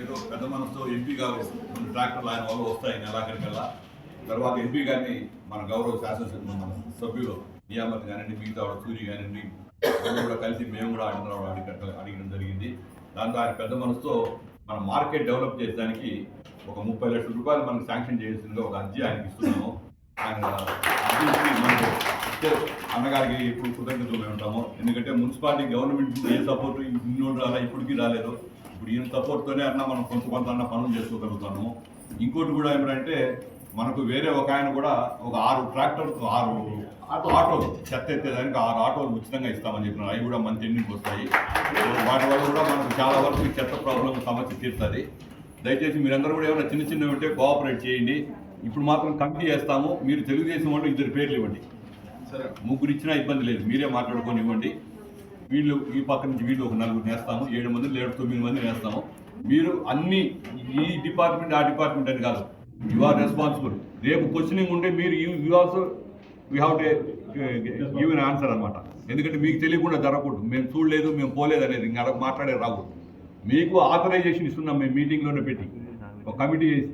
ఏదో పెద్ద మనసుతో ఎంపీ గారు కొన్ని ట్రాక్టర్లు ఆయన వాళ్ళు వస్తాయి నెలాఖరికల్లా. తర్వాత ఎంపీ గారిని మన గౌరవ శాసనసభ మన సభ్యులు నియామత్ కానివ్వండి మిగతా వాడు సూరి కానివ్వండి కూడా కలిసి మేము కూడా అడిగిన అడిగి అడిగడం జరిగింది. దాంతో ఆయన పెద్ద మనసుతో మన మార్కెట్ డెవలప్ చేసేదానికి ఒక ముప్పై లక్షల రూపాయలు మనకు శాంక్షన్ చేసిందిగా ఒక అర్జీ ఆయనకి ఇస్తున్నాము. ఆయన అర్జీ మనకు అన్నగారికి ఇప్పుడు కృతజ్ఞతలు మేము ఉంటాము. ఎందుకంటే మున్సిపాలిటీ గవర్నమెంట్ ఏ సపోర్ట్ ఇన్నోడు రాలే ఇప్పటికీ రాలేదు. ఇప్పుడు ఈయన సపోర్ట్తోనే అన్న మనం కొంత కొంత అన్న పనులు చేసుకోగలుగుతాము. ఇంకోటి కూడా ఏమిటంటే మనకు వేరే ఒక ఆయన కూడా ఒక ఆరు ట్రాక్టర్ ఆరు ఆటో చెత్త ఎత్తేదానికి ఆరు ఆటోలు ఉచితంగా ఇస్తామని చెప్పినారు. అవి కూడా మంచి ఎన్నిక వస్తాయి. వాటి వల్ల కూడా మనకు చాలా వరకు చెత్త ప్రాబ్లం సమస్య తీరుతుంది. దయచేసి మీరందరూ కూడా ఏమైనా చిన్న చిన్నవి ఉంటే కోఆపరేట్ చేయండి. ఇప్పుడు మాత్రం కమిటీ చేస్తాము మీరు తెలుగుదేశం వాళ్ళు ఇద్దరు పేర్లు ఇవ్వండి. సరే ముగ్గురు ఇచ్చినా ఇబ్బంది లేదు. మీరే మాట్లాడుకొని ఇవ్వండి. వీళ్ళు ఈ పక్క నుంచి వీళ్ళు ఒక నలుగురు నేస్తాము. ఏడు మంది లేడు తొమ్మిది మంది నేస్తాము. మీరు అన్ని ఈ డిపార్ట్మెంట్ ఆ డిపార్ట్మెంట్ అని కాదు. యు ఆర్ రెస్పాన్సిబుల్ రేపు క్వశ్చనింగ్ ఉంటే మీరు you also you have to give an answer అనమాట ఎందుకంటే మీకు తెలియకుండా జరగకూడదు. మేము చూడలేదు మేము పోలేదు అనేది ఇంకా మాట్లాడే రాకూడదు మీకు ఆథరైజేషన్ ఇస్తున్నాం మేము మీటింగ్లోనే పెట్టి. ఒక కమిటీ చేసి.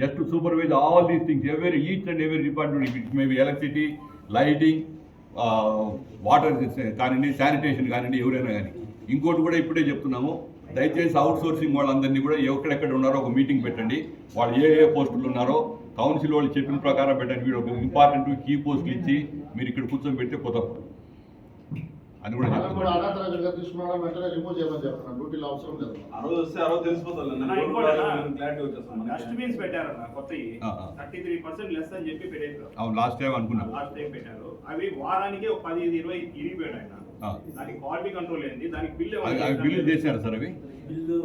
Just supervise all these things every each and every department may maybe electricity lighting water కానివ్వండి శానిటేషన్ కానివ్వండి ఎవరైనా కానీ. ఇంకోటి కూడా ఇప్పుడే చెప్తున్నాము దయచేసి అవుట్ సోర్సింగ్ వాళ్ళందరినీ కూడా ఎక్కడెక్కడ ఉన్నారో ఒక మీటింగ్ పెట్టండి. వాళ్ళు ఏ ఏ పోస్టులు ఉన్నారో కౌన్సిల్ వాళ్ళు చెప్పిన ప్రకారం పెట్టండి. మీరు ఒక ఇంపార్టెంట్ కీ పోస్టులు ఇచ్చి మీరు ఇక్కడ కూర్చొని పెడితే కుదరదు. అది కూడా తీసుకున్నారా వెంటనే రిమూవ్ చేయమని చెప్తున్నాను డ్యూటీలో అవసరం లేదు. ఆ రోజు వస్తే ఆ రోజు అన్న, క్లారిటీ వచ్చేస్తాం డస్ట్బిన్స్ పెట్టారన్న కొత్తవి. థర్టీ త్రీ పర్సెంట్ లెస్ అని చెప్పి పెట్టేశారు అవును లాస్ట్ టైం అనుకున్నాం. లాస్ట్ టైం పెట్టారు. అవి వారానికి ఒక పదిహేను ఇరవై ఇరిగిపోయాడు ఆయన. దానికి క్వాలిటీ కంట్రోల్ ఏంది? దానికి బిల్ అవి అవి బిల్లు చేశారు? సార్ అవి? బిల్లు